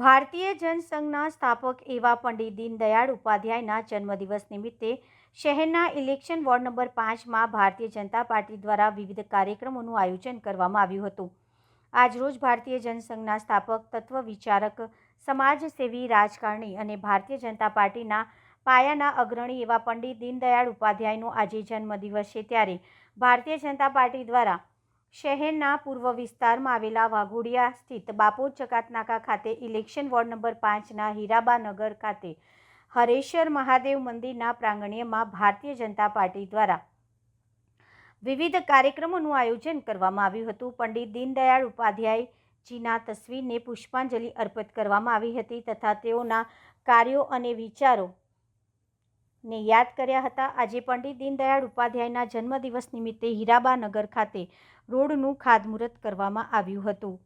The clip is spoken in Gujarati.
ભારતીય જનસંઘના સ્થાપક એવા પંડિત દીનદયાળ ઉપાધ્યાયના જન્મદિવસ નિમિત્તે શહેરના ઇલેક્શન વોર્ડ નંબર પાંચમાં ભારતીય જનતા પાર્ટી દ્વારા વિવિધ કાર્યક્રમોનું આયોજન કરવામાં આવ્યું હતું. આજરોજ ભારતીય જનસંઘના સ્થાપક તત્વ વિચારક સમાજસેવી, રાજકારણી અને ભારતીય જનતા પાર્ટીના પાયાના અગ્રણી એવા પંડિત દીનદયાળ ઉપાધ્યાયનો આજે જન્મદિવસ છે. ત્યારે ભારતીય જનતા પાર્ટી દ્વારા શહેરના પૂર્વ વિસ્તારમાં આવેલા વાઘોડિયા સ્થિત બાપોદ ચકાતનાકા ખાતે ઇલેક્શન વોર્ડ નંબર પાંચના હીરાબા નગર ખાતે હરેશ્વર મહાદેવ મંદિરના પ્રાંગણ્યમાં ભારતીય જનતા પાર્ટી દ્વારા વિવિધ કાર્યક્રમોનું આયોજન કરવામાં આવ્યું હતું. પંડિત દીનદયાળ ઉપાધ્યાયજીના તસવીરને પુષ્પાંજલિ અર્પિત કરવામાં આવી હતી તથા તેઓના કાર્યો અને વિચારો ને યાદ કર્યા હતા આજે પંડિત દીનદયાળ ઉપાધ્યાયના જન્મદિવસ નિમિત્તે હીરાબાનગર ખાતે રોડનું ખાતમુહૂર્ત કરવામાં આવ્યું હતું.